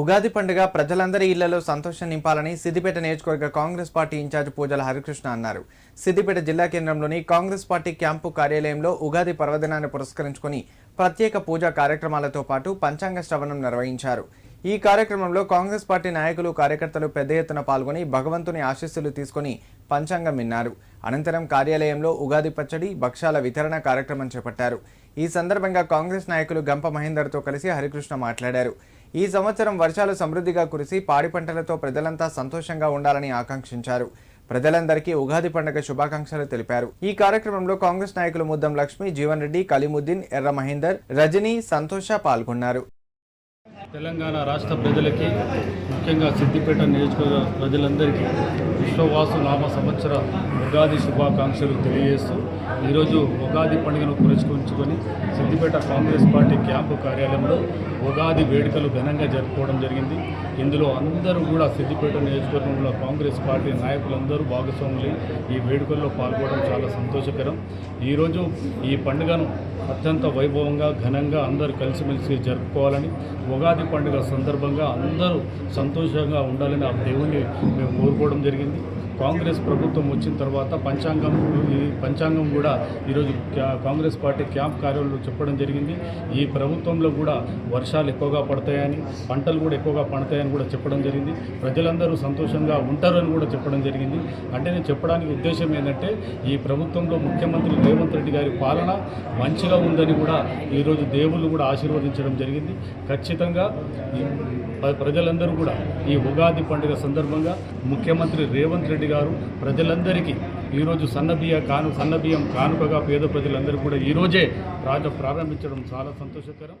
ఉగాది పండుగ ప్రజలందరి ఇళ్ళలో సంతోషం నింపాలని సిద్దిపేట నియోజకవర్గ కాంగ్రెస్ పార్టీ ఇన్ఛార్జ్ పూజల హరికృష్ణ అన్నారు. సిద్దిపేట జిల్లా కేంద్రంలోని కాంగ్రెస్ పార్టీ క్యాంపు కార్యాలయంలో ఉగాది పర్వదినాన్ని పురస్కరించుకొని ప్రత్యేక పూజా కార్యక్రమాలతో పాటు పంచాంగ శ్రవణం నిర్వహించారు. ఈ కార్యక్రమంలో కాంగ్రెస్ పార్టీ నాయకులు కార్యకర్తలు పెద్ద ఎత్తున పాల్గొని భగవంతుని ఆశీస్సులు తీసుకొని పంచాంగం విన్నారు. అనంతరం కార్యాలయంలో ఉగాది పచ్చడి భక్ష్యాల వితరణ కార్యక్రమం చేపట్టారు. ఈ సందర్భంగా కాంగ్రెస్ నాయకులు గంప మహేందర్తో కలిసి హరికృష్ణ మాట్లాడారు. ఈ సంవత్సరం వర్షాలు సమృద్ధిగా కురిసి పాడి పంటలతో ప్రజలంతా సంతోషంగా ఉండాలని ఆకాంక్షించారు. ప్రజలందరికీ ఉగాది పండుగ శుభాకాంక్షలు తెలిపారు. ఈ కార్యక్రమంలో కాంగ్రెస్ నాయకులు ముద్దం లక్ష్మి జీవన్ రెడ్డి కలీముద్దీన్ ఎర్ర మహేందర్ రజనీ సంతోష పాల్గొన్నారు. తెలంగాణ రాష్ట్ర ప్రజలకి ముఖ్యంగా సిద్దిపేట నియోజకవర్గ ప్రజలందరికీ విశ్వవాసు నామ సంవత్సర ఉగాది శుభాకాంక్షలు తెలియజేస్తూ ఈరోజు ఉగాది పండుగను పురస్కరించుకొని సిద్దిపేట కాంగ్రెస్ పార్టీ క్యాంపు కార్యాలయంలో ఉగాది వేడుకలు ఘనంగా జరుపుకోవడం జరిగింది. ఇందులో అందరూ కూడా సిద్దిపేట నియోజకవర్గంలో కాంగ్రెస్ పార్టీ నాయకులందరూ భాగస్వాములు ఈ వేడుకల్లో పాల్గొనడం చాలా సంతోషకరం. ఈరోజు ఈ పండుగను అత్యంత వైభవంగా ఘనంగా అందరూ కలిసిమెలిసి జరుపుకోవాలని ఉగాది పండుగ సందర్భంగా అందరూ సంతోషంగా ఉండాలని ఆ దేవుణ్ణి మేము కోరుకోవడం జరిగింది. కాంగ్రెస్ ప్రభుత్వం వచ్చిన తర్వాత పంచాంగం ఈ పంచాంగం కూడా ఈరోజు కాంగ్రెస్ పార్టీ క్యాంప్ కార్యాలయంలో చెప్పడం జరిగింది. ఈ ప్రభుత్వంలో కూడా వర్షాలు ఎక్కువగా పడతాయని పంటలు కూడా ఎక్కువగా పండుతాయని కూడా చెప్పడం జరిగింది. ప్రజలందరూ సంతోషంగా ఉంటారని కూడా చెప్పడం జరిగింది. అంటే నేను చెప్పడానికి ఉద్దేశం ఏంటంటే ఈ ప్రభుత్వంలో ముఖ్యమంత్రి రేవంత్ రెడ్డి గారి పాలన మంచిగా ఉందని కూడా ఈరోజు దేవుళ్ళు కూడా ఆశీర్వదించడం జరిగింది. ఖచ్చితంగా ఈ ప్రజలందరూ కూడా ఈ ఉగాది పండుగ సందర్భంగా ముఖ్యమంత్రి రేవంత్ రెడ్డి రెడ్డి గారు ప్రజలందరికీ ఈరోజు సన్నబియ్య కాను సన్నబియ్యం కానుకగా పేద ప్రజలందరూ కూడా ఈరోజే రాజ ప్రారంభించడం చాలా సంతోషకరం.